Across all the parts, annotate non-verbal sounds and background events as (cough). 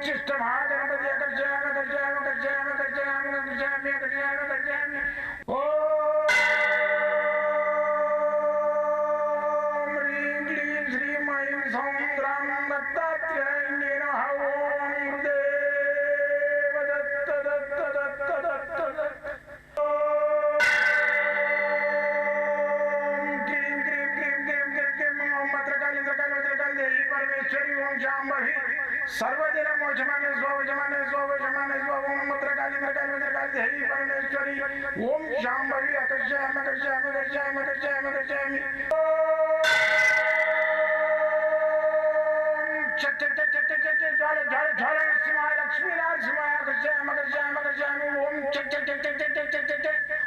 ಉಚ್ಚಿಷ್ಟ ಭಾಗ चरी ओम जांबहि सर्वदिन मोचमाने स्वावे जमाने स्वावे जमाने स्वावे ओम मत्रकाली मत्रकाली मत्रकाली हे परमेश्वरी ओम जांबहि अकर्षय अकर्षय अकर्षय अकर्षय अकर्षय अकर्षय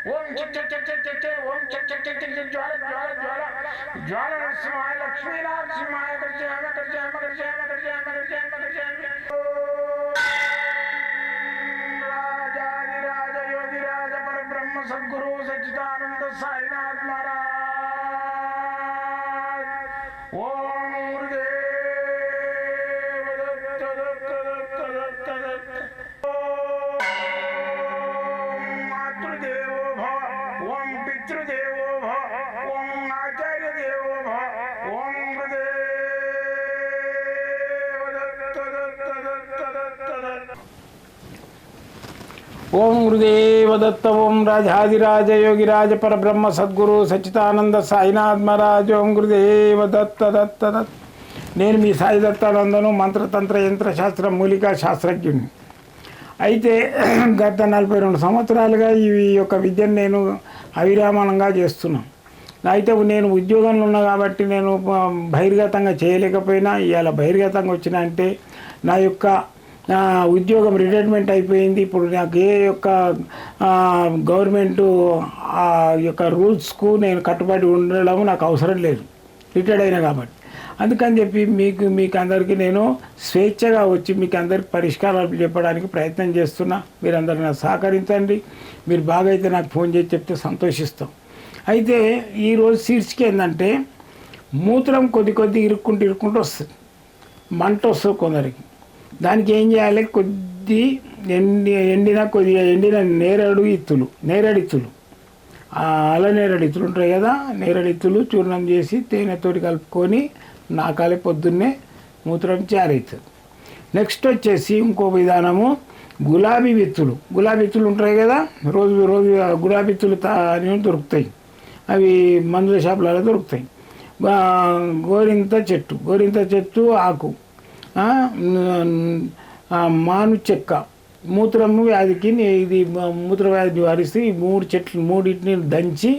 ओम चक चक चक चक चक ओम चक ఓం గురుదేవ దత్త ఓం రాజాదిరాజ యోగిరాజ పరబ్రహ్మ సద్గురు సచ్చితానంద సాయినాథ్ మహారాజ్. ఓం గురుదేవ దత్త దత్త దత్ నేను మీ సాయి దత్తానందను మంత్రతంత్ర యంత్ర శాస్త్ర మూలికా శాస్త్రజ్ఞుని. అయితే (clears throat) గత నలభై రెండు సంవత్సరాలుగా ఈ యొక్క విద్యను నేను అవిరామణంగా చేస్తున్నాను. అయితే నేను ఉద్యోగంలో ఉన్నా కాబట్టి నేను బహిర్గతంగా చేయలేకపోయినా ఇవాళ బహిర్గతంగా వచ్చిన అంటే నా యొక్క నా ఉద్యోగం రిటైర్మెంట్ అయిపోయింది. ఇప్పుడు నాకు ఏ యొక్క గవర్నమెంట్ ఆ యొక్క రూల్స్కు నేను కట్టుబడి ఉండడం నాకు అవసరం లేదు. రిటైర్డ్ అయినా కాబట్టి. అందుకని చెప్పి మీకు మీకు అందరికీ నేను స్వేచ్ఛగా వచ్చి మీకు అందరికి పరిష్కారాలు చెప్పడానికి ప్రయత్నం చేస్తున్నా. మీరందరూ నాకు సహకరించండి. మీరు బాగా అయితే నాకు ఫోన్ చేసి చెప్తే సంతోషిస్తాం. అయితే ఈరోజు శీర్షిక ఏంటంటే మూత్రం కొద్ది కొద్ది ఇరుక్కుంటూ ఇరుక్కుంటూ వస్తుంది. మంట వస్తుంది కొందరికి. దానికి ఏం చేయాలి? కొద్ది ఎండి ఎండిన కొద్దిగా ఎండిన నేరేడు ఇత్తులు నేరేడిత్తులు అల నేరడిత్తులు ఉంటాయి కదా నేరడిత్తులు చూర్ణం చేసి తేనెతోటి కలుపుకొని నాకాలే పొద్దున్నే మూత్రం చేరవుతుంది నెక్స్ట్ వచ్చేసి ఇంకో విధానము గులాబీ విత్తులు. గులాబీ విత్తులు ఉంటాయి కదా రోజు రోజు గులాబీ విత్తులు తా దొరుకుతాయి. అవి మందుల షాపులలో దొరుకుతాయి. గోరింత చెట్టు గోరింత చెట్టు ఆకు. మాను చెక్క. మూత్రము వ్యాధికి ఇది మూత్ర వ్యాధి నివారిస్తే ఈ మూడు చెట్లు మూడింటిని దంచి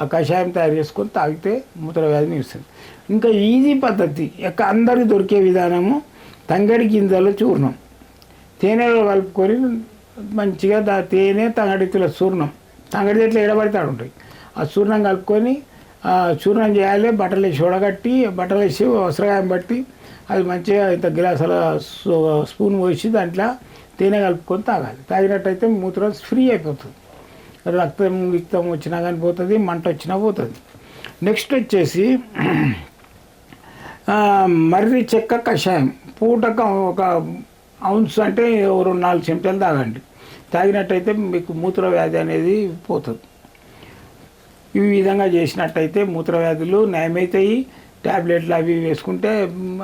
ఆ కషాయం తయారు చేసుకొని తాగితే మూత్ర వ్యాధిని ఇస్తుంది ఇంకా ఈజీ పద్ధతి యొక్క అందరికి దొరికే విధానము తంగడి గింజల చూర్ణం. తేనెలో కలుపుకొని మంచిగా దా తేనె తంగడితుల చూర్ణం. తంగడి చెట్లు ఎడబడితే ఉంటాయి ఆ చూర్ణం కలుపుకొని చూర్ణం చేయాలి బట్టలు వేసి ఉడగట్టి బట్టలు వేసి వస్త్రగాయం బట్టి అది మంచిగా ఇంత గిలాసాల స్పూన్ పోసి దాంట్లో తేనె కలుపుకొని తాగాలి. తాగినట్టయితే మూత్రం ఫ్రీ అయిపోతుంది. రక్తం గిక్తం వచ్చినా కానీ పోతుంది మంట వచ్చినా పోతుంది. నెక్స్ట్ వచ్చేసి మర్రి చెక్క కషాయం. పూటకు ఒక ఔన్స్ అంటే రెండు నాలుగు చెంచాలు తాగండి. తాగినట్టయితే మీకు మూత్ర వ్యాధి అనేది పోతుంది. ఈ విధంగా చేసినట్టయితే మూత్రవ్యాధులు నయమవుతాయి ట్యాబ్లెట్లు అవి వేసుకుంటే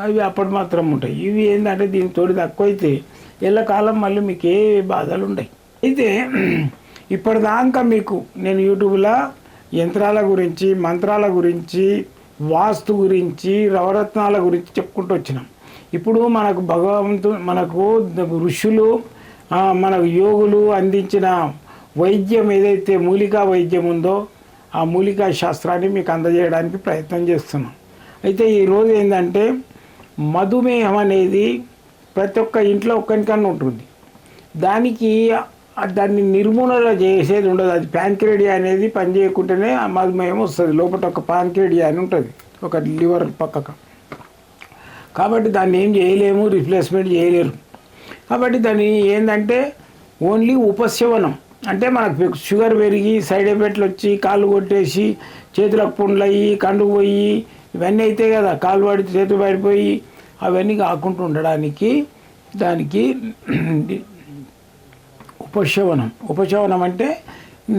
అవి అప్పటి మాత్రం ఉంటాయి. ఇవి ఏంటంటే దీని తోడు తక్కువైతే ఎల్లకాలం మళ్ళీ మీకు ఏ బాధలు ఉండవు అయితే (clears throat) ఇప్పటిదాకా మీకు నేను యూట్యూబ్లో యంత్రాల గురించి మంత్రాల గురించి వాస్తు గురించి రవరత్నాల గురించి చెప్పుకుంటూ వచ్చినాం. ఇప్పుడు మనకు భగవంతు మనకు ఋషులు మనకు యోగులు అందించిన వైద్యం ఏదైతే మూలికా వైద్యం ఉందో ఆ మూలికా శాస్త్రాన్ని మీకు అందజేయడానికి ప్రయత్నం చేస్తున్నాం. అయితే ఈరోజు ఏంటంటే మధుమేహం అనేది ప్రతి ఒక్క ఇంట్లో ఒక్కరికన్నా ఉంటుంది. దానికి దాన్ని నిర్మూలన చేసేది ఉండదు. అది ప్యాంక్రేడియా అనేది పనిచేయకుంటేనే ఆ మధుమేహం వస్తుంది. లోపల ఒక ప్యాంక్రేడియా అని ఉంటుంది. ఒక లివర్ పక్కకు. కాబట్టి దాన్ని ఏం చేయలేము రిప్లేస్మెంట్ చేయలేరు. కాబట్టి దాన్ని ఏంటంటే ఓన్లీ ఉపశమనం. అంటే మనకు షుగర్ పెరిగి సైడ్ ఎఫెక్ట్లు వచ్చి కాళ్ళు కొట్టేసి చేతులకు పుండ్లు అయ్యి కండు పోయి ఇవన్నీ అయితే కదా కాలు పడి చేతులు పడిపోయి అవన్నీ కాకుండా ఉండడానికి దానికి ఉపశమనం. ఉపశమనం అంటే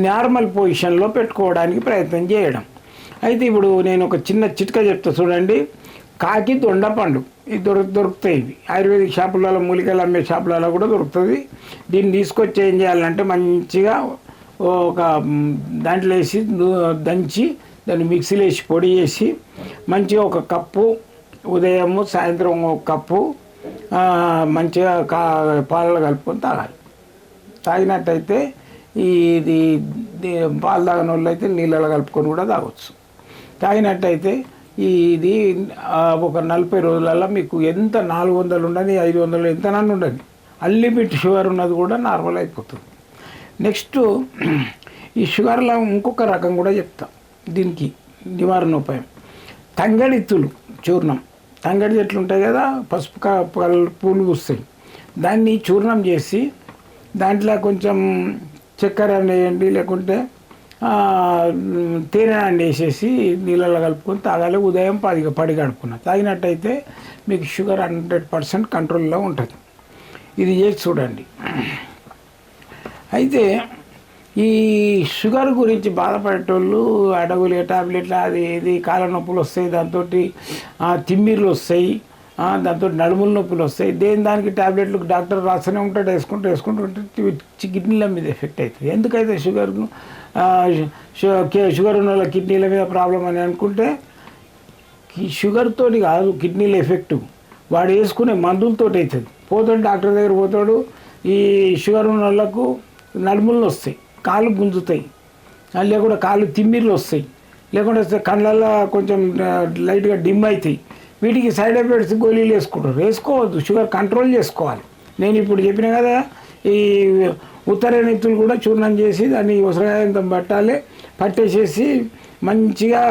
నార్మల్ పొజిషన్లో పెట్టుకోవడానికి ప్రయత్నం చేయడం. అయితే ఇప్పుడు నేను ఒక చిన్న చిట్కా చెప్తా చూడండి. కాకి దొండపండు ఇది దొరు దొరుకుతాయి ఇవి. ఆయుర్వేదిక్ షాపులలో మూలికలు అమ్మే షాపులలో కూడా దొరుకుతుంది. దీన్ని తీసుకొచ్చి ఏం చేయాలంటే మంచిగా ఒక దాంట్లో వేసి దంచి దాన్ని మిక్సీలో వేసి పొడి చేసి మంచిగా ఒక కప్పు ఉదయము సాయంత్రం ఒక కప్పు మంచిగా కా పాలలో కలుపుకొని తాగాలి. తాగినట్టయితే ఈ ఇది పాలు తాగని వాళ్ళు అయితే నీళ్ళలో కలుపుకొని కూడా తాగొచ్చు. తాగినట్టయితే ఇది ఒక నలభై రోజులలో మీకు ఎంత నాలుగు వందలు ఉండని ఐదు వందలు ఎంత నన్ను ఉండని అల్లిమిట్ షుగర్ ఉన్నది కూడా నార్మల్ అయిపోతుంది. నెక్స్ట్ ఈ షుగర్లో ఇంకొక రకం కూడా చెప్తా. దీనికి నివారణ ఉపాయం తంగడిత్తులు చూర్ణం. తంగడి చెట్లు ఉంటాయి కదా పసుపు పూలు పూస్తాయి. దాన్ని చూర్ణం చేసి దాంట్లో కొంచెం చక్కెర వేయండి లేకుంటే తేనె వేసేసి నీళ్ళలో కలుపుకొని తాగాలి. ఉదయం పది పడి గడుపుకున్న తాగినట్టయితే మీకు షుగర్ హండ్రెడ్ పర్సెంట్ కంట్రోల్లో ఉంటుంది. ఇది చేసి చూడండి. అయితే ఈ షుగర్ గురించి బాధపడేటోళ్ళు అడగులే టాబ్లెట్లు అది ఇది కాళ్ళ నొప్పులు వస్తాయి దాంతో తిమ్మిర్లు వస్తాయి. దాంతో నడుముల నొప్పులు వస్తాయి. దేని దానికి టాబ్లెట్లు డాక్టర్ రాస్తూనే ఉంటాడు వేసుకుంటూ వేసుకుంటూ ఉంటే కిడ్నీల మీద ఎఫెక్ట్ అవుతుంది ఎందుకైతే షుగర్ షుగర్ ఉన్న వాళ్ళ కిడ్నీల మీద ప్రాబ్లం అని అనుకుంటే షుగర్తో కాదు కిడ్నీల ఎఫెక్ట్ వాడు వేసుకునే మందులతో అవుతుంది పోతాడు డాక్టర్ దగ్గర పోతాడు ఈ షుగర్ ఉన్న వాళ్ళకు నడుములు వస్తాయి కాళ్ళు గుంజుతాయి. లేకుండా కాళ్ళు తిమ్మిర్లు వస్తాయి. లేకుండా వస్తే కళ్ళల్లో కొంచెం లైట్గా డిమ్ అవుతాయి వీటికి సైడ్ ఎఫెక్ట్స్ గోళీలు వేసుకుంటారు. వేసుకోవద్దు షుగర్ కంట్రోల్ చేసుకోవాలి. నేను ఇప్పుడు చెప్పిన కదా ఈ ఉత్తరేణిత్తులు కూడా చూర్ణం చేసి దాన్ని ఉసరకాయంతో పట్టాలి. పట్టేసేసి మంచిగా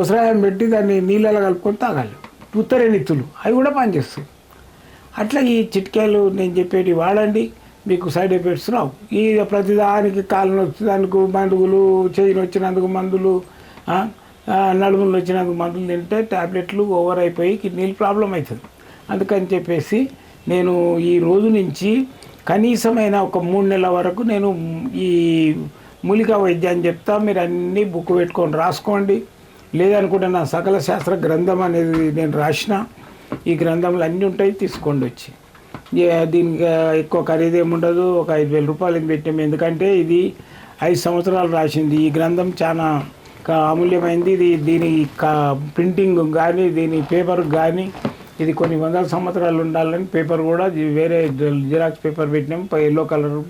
ఉసరాయం పెట్టి దాన్ని నీళ్ళలో కలుపుకొని తాగాలి. ఉత్తరేణిత్తులు అవి కూడా పనిచేస్తాయి. అట్లా ఈ చిట్కాయలు నేను చెప్పేటి వాడండి. మీకు సైడ్ ఎఫెక్ట్స్ రావు. ఈ ప్రతిదానికి కాలు నొచ్చినందుకు మందులు చేయి వచ్చినందుకు మందులు నడుములు వచ్చినందుకు మందులు తింటే టాబ్లెట్లు ఓవర్ అయిపోయి కిడ్నీలు ప్రాబ్లం అవుతుంది. అందుకని చెప్పేసి నేను ఈ రోజు నుంచి కనీసమైన ఒక మూడు నెలల వరకు నేను ఈ మూలికా వైద్యాన్ని చెప్తా మీరు అన్నీ బుక్ పెట్టుకొని రాసుకోండి. లేదనుకుంటే నా సకల శాస్త్ర గ్రంథం అనేది నేను రాసిన ఈ గ్రంథంలో అన్నీ ఉంటాయి తీసుకోండి వచ్చి. దీనికి ఎక్కువ ఖరీదు ఏమి ఉండదు ఒక ఐదు వేల రూపాయలు పెట్టాము? ఎందుకంటే ఇది ఐదు సంవత్సరాలు రాసింది. ఈ గ్రంథం చాలా అమూల్యమైంది. ఇది దీని ప్రింటింగ్ కానీ దీని పేపర్ కానీ ఇది కొన్ని వందల సంవత్సరాలు ఉండాలని పేపర్ కూడా వేరే జిరాక్స్ పేపర్ పెట్టినాం. ఎల్లో కలర్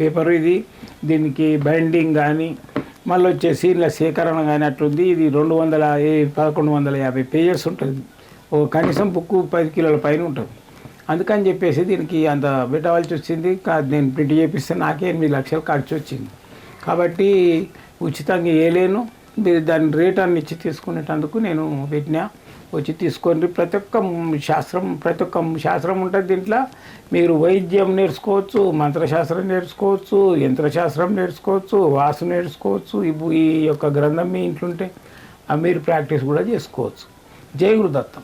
పేపర్ ఇది. దీనికి బైండింగ్ కానీ మళ్ళీ వచ్చేసి ఇలా సేకరణ కానీ అట్లుంది. ఇది రెండు వందల పదకొండు వందల యాభై పేజెస్ ఉంటుంది. ఓ కనీసం బుక్ పది కిలోల పైన ఉంటుంది. అందుకని చెప్పేసి దీనికి అంత పెట్టవలసి వచ్చింది. కా- నేను ప్రింట్ చేపిస్తే నాకే ఎనిమిది లక్షలు ఖర్చు వచ్చింది. కాబట్టి ఉచితంగా వేయలేను మీరు దాని రేట్ అన్ని ఇచ్చి తీసుకునేటందుకు నేను పెట్టినా వచ్చి తీసుకోండి. ప్రతి ఒక్క శాస్త్రం ప్రతి ఒక్క శాస్త్రం ఉంటుంది దీంట్లో. మీరు వైద్యం నేర్చుకోవచ్చు మంత్రశాస్త్రం నేర్చుకోవచ్చు యంత్రశాస్త్రం నేర్చుకోవచ్చు వాసు నేర్చుకోవచ్చు ఈ ఈ యొక్క గ్రంథం మీ ఇంట్లో ఉంటే ఆ మీరు ప్రాక్టీస్ కూడా చేసుకోవచ్చు. జై గురుదత్తం.